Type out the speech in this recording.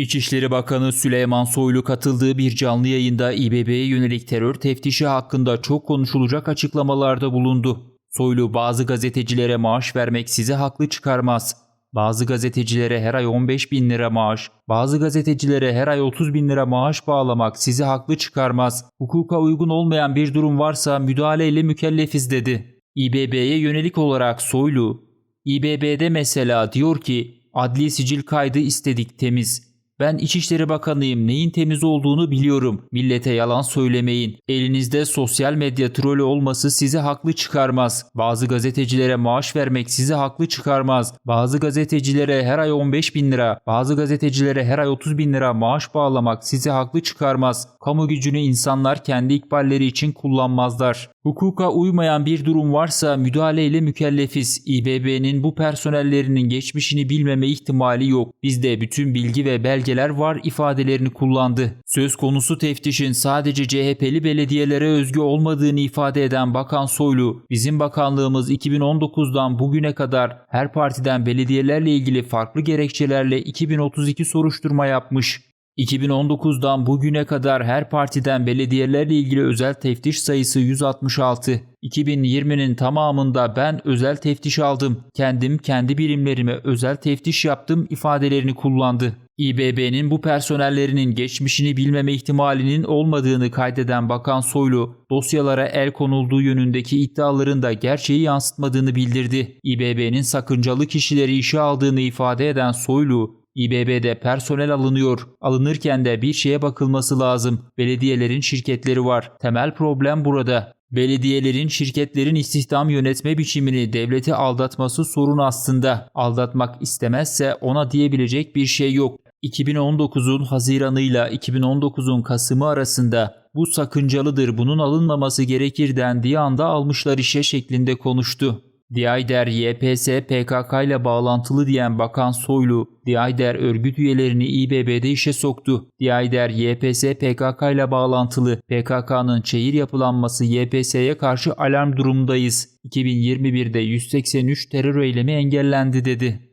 İçişleri Bakanı Süleyman Soylu katıldığı bir canlı yayında İBB'ye yönelik terör teftişi hakkında çok konuşulacak açıklamalarda bulundu. Soylu bazı gazetecilere maaş vermek sizi haklı çıkarmaz. Bazı gazetecilere her ay 15 bin lira maaş, bazı gazetecilere her ay 30 bin lira maaş bağlamak sizi haklı çıkarmaz. Hukuka uygun olmayan bir durum varsa müdahaleyle mükellefiz dedi. İBB'ye yönelik olarak Soylu, İBB'de mesela diyor ki adli sicil kaydı istedik temiz. Ben İçişleri Bakanıyım neyin temiz olduğunu biliyorum. Millete yalan söylemeyin. Elinizde sosyal medya trolü olması sizi haklı çıkarmaz. Bazı gazetecilere maaş vermek sizi haklı çıkarmaz. Bazı gazetecilere her ay 15 bin lira, bazı gazetecilere her ay 30 bin lira maaş bağlamak sizi haklı çıkarmaz. Kamu gücünü insanlar kendi ikballeri için kullanmazlar. Hukuka uymayan bir durum varsa müdahaleyle mükellefiz. İBB'nin bu personellerinin geçmişini bilmeme ihtimali yok. Bizde bütün bilgi ve belgeler var ifadelerini kullandı. Söz konusu teftişin sadece CHP'li belediyelere özgü olmadığını ifade eden Bakan Soylu, bizim bakanlığımız 2019'dan bugüne kadar her partiden belediyelerle ilgili farklı gerekçelerle 2032 soruşturma yapmış. 2019'dan bugüne kadar her partiden belediyelerle ilgili özel teftiş sayısı 166. 2020'nin tamamında ben özel teftiş aldım. Kendim kendi birimlerime özel teftiş yaptım ifadelerini kullandı. İBB'nin bu personellerinin geçmişini bilmeme ihtimalinin olmadığını kaydeden Bakan Soylu, dosyalara el konulduğu yönündeki iddiaların da gerçeği yansıtmadığını bildirdi. İBB'nin sakıncalı kişileri işe aldığını ifade eden Soylu, İBB'de personel alınıyor. Alınırken de bir şeye bakılması lazım. Belediyelerin şirketleri var. Temel problem burada. Belediyelerin şirketlerin istihdam yönetme biçimini devleti aldatması sorun aslında. Aldatmak istemezse ona diyebilecek bir şey yok. 2019'un Haziranıyla 2019'un Kasım'ı arasında bu sakıncalıdır bunun alınmaması gerekir dendiği anda almışlar işe şeklinde konuştu. Diayder YPS PKK ile bağlantılı diyen Bakan Soylu, Diayder örgüt üyelerini İBB'de işe soktu. Diayder YPS PKK ile bağlantılı PKK'nın şehir yapılanması YPS'ye karşı alarm durumdayız. 2021'de 183 terör eylemi engellendi dedi.